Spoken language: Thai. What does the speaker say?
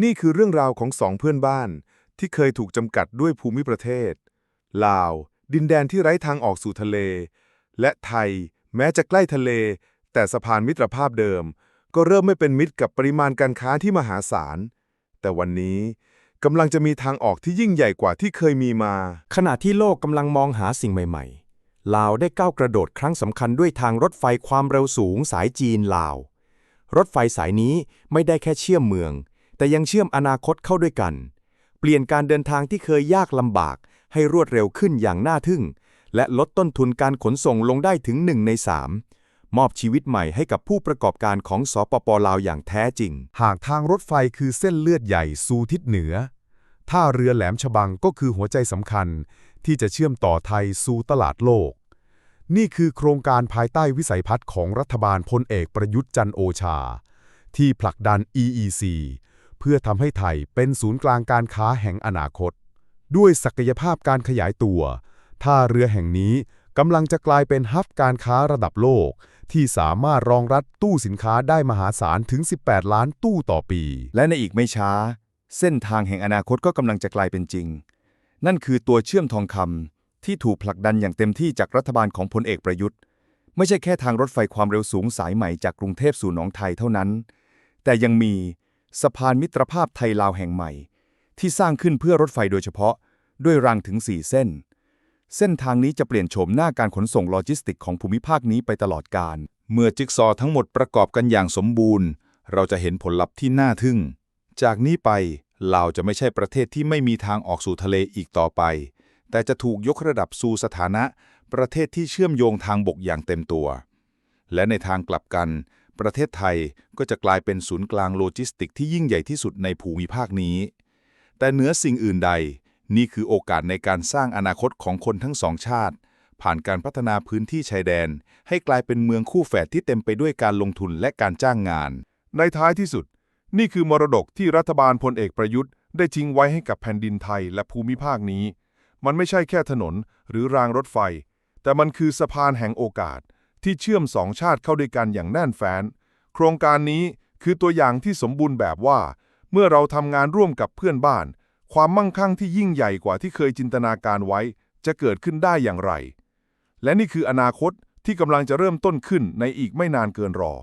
นี่คือเรื่องราวของสองเพื่อนบ้าน ที่เคยถูกจำกัดด้วยภูมิประเทศ ลาว ดินแดนที่ไร้ทางออกสู่ทะเล และไทย แม้จะใกล้ทะเล แต่สะพานมิตรภาพเดิม ก็เริ่มไม่เป็นมิตรกับปริมาณการค้าที่มหาศาล แต่วันนี้กำลังจะมีทางออกที่ยิ่งใหญ่กว่าที่เคยมีมา ขณะที่โลกกำลังมองหาสิ่งใหม่ๆ ลาวได้ก้าวกระโดดครั้งสำคัญด้วยทางรถไฟความเร็วสูงสายจีนลาว รถไฟสายนี้ไม่ได้แค่เชื่อมเมือง แต่ยังเชื่อมอนาคตเข้าด้วยกัน เปลี่ยนการเดินทางที่เคยยากลำบาก ให้รวดเร็วขึ้นอย่างน่าทึ่ง และลดต้นทุนการขนส่งลงได้ถึงหนึ่งในสามมอบชีวิตใหม่ให้กับผู้ประกอบการของสปปลาวอย่างแท้จริง หากทางรถไฟคือเส้นเลือดใหญ่สู่ทิศเหนือ ท่าเรือแหลมฉบังก็คือหัวใจสำคัญ ที่จะเชื่อมต่อไทยสู่ตลาดโลก นี่คือโครงการภายใต้วิสัยทัศน์ของรัฐบาลพลเอกประยุทธ์จันโอชา ที่ผลักดัน EEC เพื่อทำให้ไทยเป็นศูนย์กลางการค้าแห่งอนาคต ด้วยศักยภาพการขยายตัว ท่าเรือแห่งนี้กำลังจะกลายเป็นฮับการค้าระดับโลก ที่สามารถรองรับตู้สินค้าได้มหาศาลถึง 18 ล้านตู้ต่อปี และในอีกไม่ช้า เส้นทางแห่งอนาคตก็กำลังจะกลายเป็นจริง นั่นคือตัวเชื่อมทองคำที่ถูกผลักดันอย่างเต็มที่จากรัฐบาลของพลเอกประยุทธ์ ไม่ใช่แค่ทางรถไฟความเร็วสูงสายใหม่จากกรุงเทพสู่หนองไทยเท่านั้น แต่ยังมี สะพานมิตรภาพไทยลาวแห่งใหม่ ที่สร้างขึ้นเพื่อรถไฟโดยเฉพาะ ด้วยรางถึง 4 เส้น เส้นทางนี้จะเปลี่ยนโฉมหน้าการขนส่งโลจิสติกของภูมิภาคนี้ไปตลอดกาลเมื่อจิ๊กซอทั้งหมดประกอบกันอย่างสมบูรณ์ เราจะเห็นผลลัพธ์ที่น่าทึ่ง จากนี้ไปลาวจะไม่ใช่ประเทศที่ไม่มีทางออกสู่ทะเลอีกต่อไป แต่จะถูกยกระดับสู่สถานะ ประเทศที่เชื่อมโยงทางบกอย่างเต็มตัว และในทางกลับกัน ประเทศไทยก็จะกลายเป็นศูนย์กลางโลจิสติกที่ยิ่งใหญ่ที่สุดในภูมิภาคนี้ แต่เหนือสิ่งอื่นใด นี่คือโอกาสในการสร้างอนาคตของคนทั้งสองชาติ ผ่านการพัฒนาพื้นที่ชายแดน ให้กลายเป็นเมืองคู่แฝดที่เต็มไปด้วยการลงทุนและการจ้างงาน ในท้ายที่สุด นี่คือมรดกที่รัฐบาลพลเอกประยุทธ์ได้ทิ้งไว้ให้กับแผ่นดินไทยและภูมิภาคนี้ มันไม่ใช่แค่ถนนหรือรางรถไฟ แต่มันคือสะพานแห่งโอกาส ที่เชื่อมสองชาติเข้าด้วยกันอย่างแน่นแฟ้น โครงการนี้คือตัวอย่างที่สมบูรณ์แบบว่า เมื่อเราทำงานร่วมกับเพื่อนบ้าน ความมั่งคั่งที่ยิ่งใหญ่กว่าที่เคยจินตนาการไว้ จะเกิดขึ้นได้อย่างไร และนี่คืออนาคตที่กำลังจะเริ่มต้นขึ้นในอีกไม่นานเกินรอ